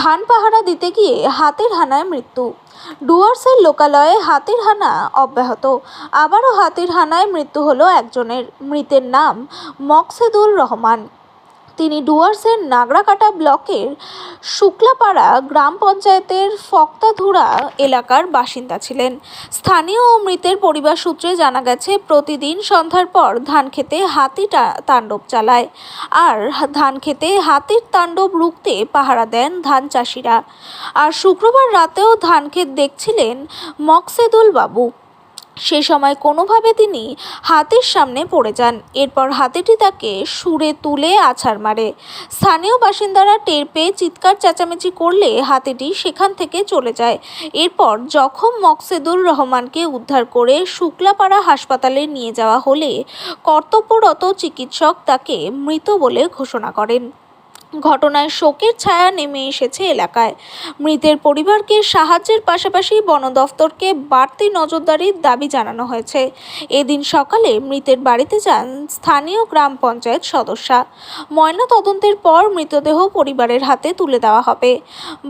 ধান পাহারা দিতে গিয়ে হাতের হানায় মৃত্যু। ডুয়ার্সের লোকালয়ে হাতির হানা অব্যাহত। আবারও হাতির হানায় মৃত্যু হলো একজনের। মৃতের নাম মকসেদুর রহমান। তিনি ডুয়ার্সের নাগরাকাটা ব্লকের শুক্লাপাড়া গ্রাম পঞ্চায়েতের ফক্তাধুরা এলাকার বাসিন্দা ছিলেন। স্থানীয় মৃতের পরিবার সূত্রে জানা গেছে, প্রতিদিন সন্ধ্যার পর ধান খেতে হাতি তাণ্ডব চালায় আর ধান খেতে হাতির তাণ্ডব রুখতে পাহারা দেন ধান চাষিরা। আর শুক্রবার রাতেও ধান ক্ষেত দেখছিলেন মকসেদুল বাবু। সে সময় কোনোভাবে তিনি হাতির সামনে পড়ে যান। এরপর হাতিটি তাকে সুরে তুলে আছাড় মারে। স্থানীয় বাসিন্দারা টের পেয়ে চিৎকার চেঁচামেচি করলে হাতিটি সেখান থেকে চলে যায়। এরপর জখম মকসেদুর রহমানকে উদ্ধার করে শুক্লাপাড়া হাসপাতালে নিয়ে যাওয়া হলে কর্তব্যরত চিকিৎসক তাকে মৃত বলে ঘোষণা করেন। ঘটনায় শোকের ছায়া নেমে এসেছে এলাকায়। মৃতের পরিবারকে সাহায্যের পাশাপাশি বন দফতরকে বাড়তি নজরদারির দাবি জানানো হয়েছে। এদিন সকালে মৃতের বাড়িতে যান স্থানীয় গ্রাম পঞ্চায়েত সদস্যা। ময়না তদন্তের পর মৃতদেহ পরিবারের হাতে তুলে দেওয়া হবে।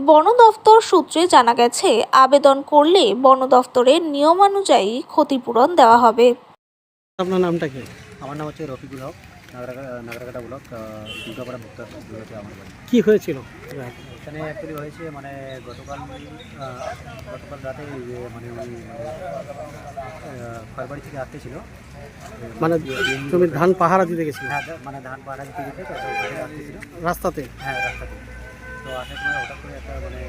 বন দফতর সূত্রে জানা গেছে আবেদন করলে বন দফতরের নিয়মানুযায়ী ক্ষতিপূরণ দেওয়া হবে। আপনার নামটা কি? আমার নাম হচ্ছে রফিকুল হক। নাগরাকাটা ব্লক দুর্গাপাড়া মুক্তা হচ্ছে আমার বাড়ি। কি হয়েছিল? এখানে অ্যাকচুয়ালি হয়েছে মানে গতকাল গতকাল রাতে মানে উনি খরবাড়ি থেকে আসতেছিল মানে তুমি ধান পাহারা দিতে গেছিলে? হ্যাঁ মানে ধান পাড়া দিতে আসতেছিল রাস্তাতে? হ্যাঁ রাস্তাতে। তো আসার সময় হঠাৎ করে একটা মানে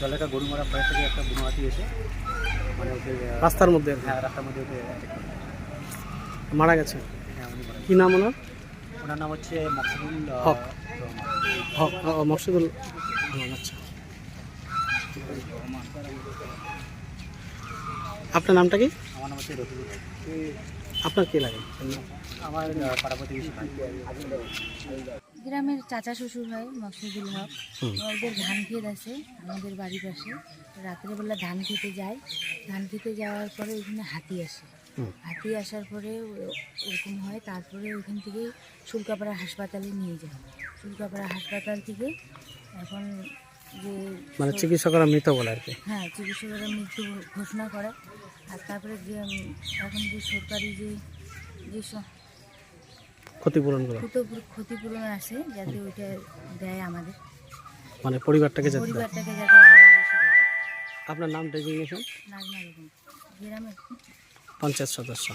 জলেকা গরু মারা ফয়ের থেকে একটা বুনোহাতি এসে মানে ওকে রাস্তার মধ্যে হ্যাঁ রাস্তার মধ্যে ওকে মারা গেছে? কি নাম ওনার? ওনার নাম হচ্ছে মকসুদুল আহ, হক। হক মকসুদুল রহমান, আচ্ছা। আপনার নামটা কি? আমার নাম হচ্ছে রফিকুল আপনার কি লাগে? আমার পাড়া প্রতিবেশী গ্রামের চাচা শ্বশুর হয় মকসুদুল হক। ওদের ধান ক্ষেত আছে আমাদের বাড়ির পাশে। রাত্রেবেলা ধান খেতে যায়। ধান খেতে যাওয়ার পরে ওইখানে হাতি আসে। হুম। হাতি আসার পরে ওরকম হয় তারপরে ওইখান থেকে শুল্কাপাড়া হাসপাতালে নিয়ে যায় শুল্কাপাড়া হাসপাতাল থেকে এখন যে মানে চিকিৎসকরা মৃত বলে আর কি? হ্যাঁ চিকিৎসকরা মৃত্যু ঘোষণা করে। আর তারপরে যে এখন যে সরকারি যে যে ক্ষতিপূরণ ক্ষতিপূরণ আছে যাতে ওইটা দেয় আমাদের। মানে পরিবারটাকে যেতে পরিবারটাকে আপনার নাম ডেজিগনেশন? নাজমা বেগম গ্রামের। পঞ্চায়েত সদস্য।